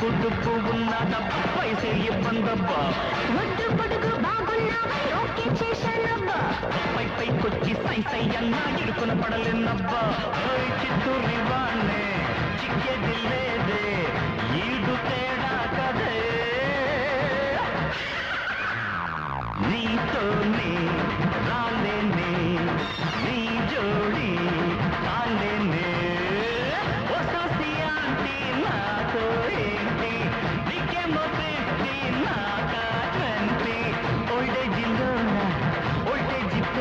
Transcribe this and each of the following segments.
డబ్బ డప్పు డుప్పు ఉన్న డబ్బ వయసే ఇబ్బందబ్బా ఒడ్డు పొడుగు బాగున్నావా ఓకే చేశానబ్బా పై పైకొచ్చి సై సై అన్నా ఇరుకున పడలేనబ్బా ఓయ్ చిత్తూరి వాణ్ణే చిక్కేది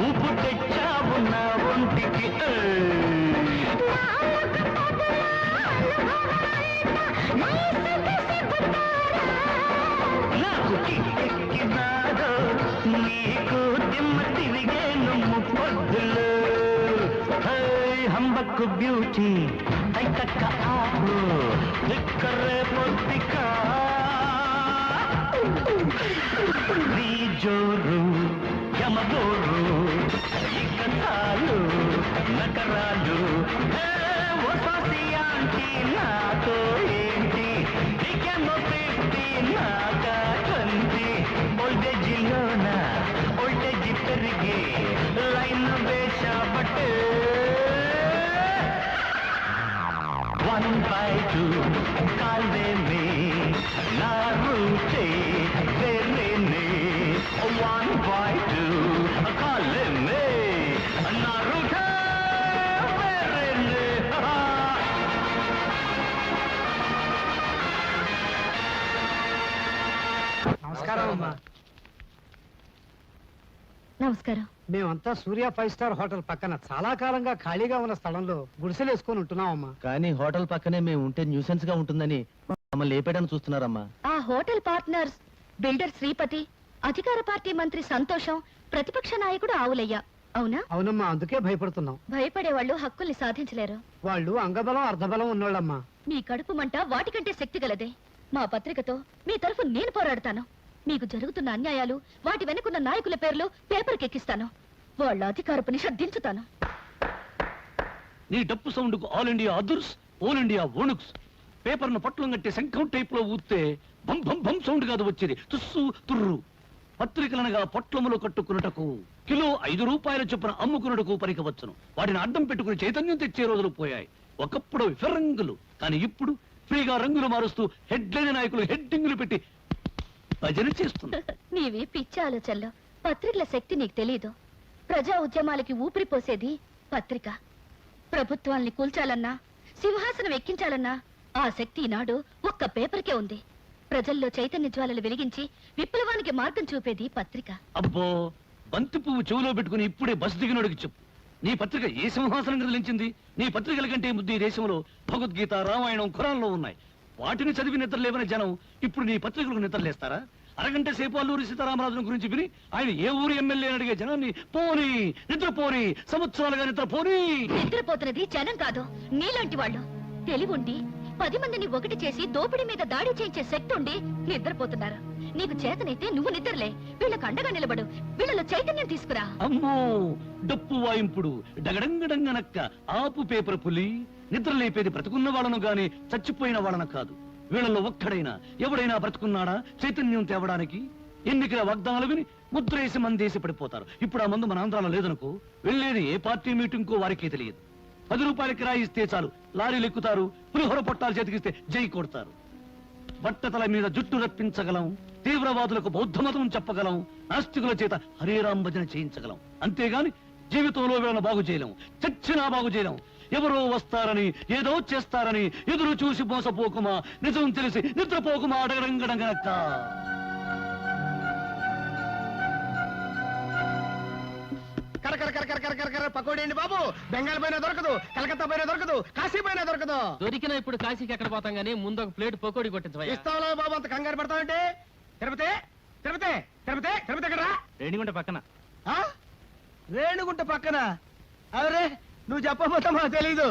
ఊపు తెచ్చావు నా ఒంటికి నీకు దిమ్మ తిరిగేను ముప్పొద్దులు హంబక్కు బ్యూటీ హై ఆపు దిక్కరే పొద్దిక నీ జోరు యమగోరు వన్ బై టూ కాల్వేమే నా రూటే వేరేనే వన్ బై టూ కాల్వేమే నా రూటే వేరేనే నమస్కారం అమ్మా. నమస్కారం. మేమంతా సూర్య ఫైవ్ స్టార్ హోటల్ పక్కన చాలా కాలంగా ఖాళీగా ఉన్న స్థలంలో గుడిసెలు వేసుకొని ఉంటున్నామమ్మా. కానీ హోటల్ పక్కనే మేము ఉంటే న్యూసెన్స్గా ఉంటుందని మమ్మల్ని లేపేయడానికి చూస్తున్నారమ్మా. ఆ హోటల్ పార్ట్నర్స్ బిల్డర్ శ్రీపతి అధికార పార్టీ మంత్రి సంతోషం ప్రతిపక్ష నాయకుడు ఆవులయ్య. అవునా? అవునమ్మా అందుకే భయపడుతున్నాం. భయపడే వాళ్ళు హక్కుల్ని సాధించలేరు. వాళ్ళు అంగబలం అర్ధబలం ఉన్నోళ్ళమ్మా. మీ కడుపు మంట వాటికంటే శక్తి గలదే. మా పత్రికతో మీ తరఫు నేను పోరాడతాను. మీకు జరుగుతున్న అన్యాయాలు వాటి వెనుకున్న నాయకుల పేర్లు పేపర్కి ఎక్కిస్తాను. వాళ్ళ అధికారపు నిషద్దించుతాను నీ డప్పు సౌండ్కు ఆల్ ఇండియా అదుర్స్ ఆల్ ఇండియా ఓనుక్స్ పేపర్ను పట్లం కట్టి శంఖం టైప్లో ఊస్తే భం భం భం సౌండ్ కాదు వచ్చేది. తుస్సు తుర్రు. పత్రికలనగా పొట్లములో కట్టుకున్నటకు కిలో ఐదు రూపాయల చొప్పున అమ్ముకున్నటకు పనికవచ్చును వాటిని అడ్డం పెట్టుకుని చైతన్యం తెచ్చే రోజులు పోయాయి. ఒకప్పుడు విఫరంగులు కానీ ఇప్పుడు ఫ్రీగా రంగులు మారుస్తూ హెడ్లైన్ నాయకులు హెడ్డింగులు పెట్టి భజన చేస్తున్నారు నీవి పిచ్చి ఆలోచనలు. పత్రికల శక్తి నీకు తెలీదు. ప్రజా ఉద్యమాలకి ఊపిరి పోసేది పత్రిక. ప్రభుత్వాల్ని కూల్చాలన్నా సింహాసనం ఎక్కించాలన్నా ఆ శక్తి ఈనాడు ఒక్క పేపర్కే ఉంది. ప్రజల్లో చైతన్య జ్వాలలు వెలిగించి విప్లవానికి మార్గం చూపేది పత్రిక. అబ్బో బంతి పువ్వు చెవులో పెట్టుకుని ఇప్పుడే బస్ దిగినోడికి చెప్పు. నీ పత్రిక ఏ సింహాసనం కదిలించింది నీ పత్రికల కంటే ముద్దు ఈ దేశంలో భగవద్గీత రామాయణం ఖురాన్లో ఉన్నాయి. వాటిని చదివి నిద్రలేవని జనం ఇప్పుడు నీ పత్రికలకు నిద్రలేస్తారా అరగంట సేపు అల్లూరి సీతారామరాజును గురించి విని ఆయన ఏ ఊరు ఎమ్మెల్యే అడిగే జనాన్ని పోని నిద్రపోని సంవత్సరాలుగా నిద్రపోని. నిద్రపోతున్నది జనం కాదు నీలాంటి వాళ్ళు. తెలివుండి పది మందిని ఒకటి చేసి దోపిడీ మీద దాడి చేయించే శక్తి ఉండి నిద్రపోతున్నారు. నీకు చేతనైతే నువ్వు నిద్రలే. వీళ్ళకు అండగా నిలబడు. వీళ్ళలో చైతన్యం తీసుకురా. అమ్మో డప్పు వాయింపుడు డగడంగడంగనక్క ఆపు పేపర్ పులి. నిద్ర లేపేది బ్రతుకున్న వాళ్ళను గాని చచ్చిపోయిన వాళ్ళను కాదు. వీళ్ళలో ఒక్కడైనా ఎవడైనా బ్రతుకున్నాడా? చైతన్యం తేవడానికి ఎన్నికల వాగ్దానాలు విని ముద్రేసి మందేసి పడిపోతారు. ఇప్పుడు ఆ మందు మన ఆంధ్రాలో లేదనుకో వెళ్ళేది ఏ పార్టీ మీటింగ్కో వారికే తెలియదు. పది రూపాయల కిరాయి ఇస్తే చాలు లారీలు ఎక్కుతారు పులిహోర పొట్టాలు చేతికిస్తే జై కొడతారు. బట్టతల మీద జుట్టు రప్పించగలం తీవ్రవాదులకు బౌద్ధ మతం చెప్పగలం నాస్తికుల చేత హరేరాం భజన చేయించగలం. అంతేగాని జీవితంలో వీళ్ళని బాగు చేయలేం చచ్చినా బాగు చేయలేం. ఎవరో వస్తారని ఏదో చేస్తారని ఎదురు చూసి మోసపోకుమా? నిజం తెలిసి నిద్రపోకుమా? అడగడంగడగనక్క బాబు. బెంగాల్ పైన దొరకదు కలకత్తా పైన దొరకదు కాశీ పైన దొరకదు. దొరికిన ఇప్పుడు కాశీకి ఎక్కడ పోతాం గానీ ముందు ఒక ప్లేట్ పకోడీ కొట్టించవయ్యా. ఇస్తావులా బాబు అంత కంగారు పడతావంటే తిరుపతి తిరుపతి తిరుపతి తిరుపతి ఎక్కడ రేణిగుంట పక్కన. రేణుగుంట పక్కన. అరే నువ్వు చెప్పబోతా తెలీదు.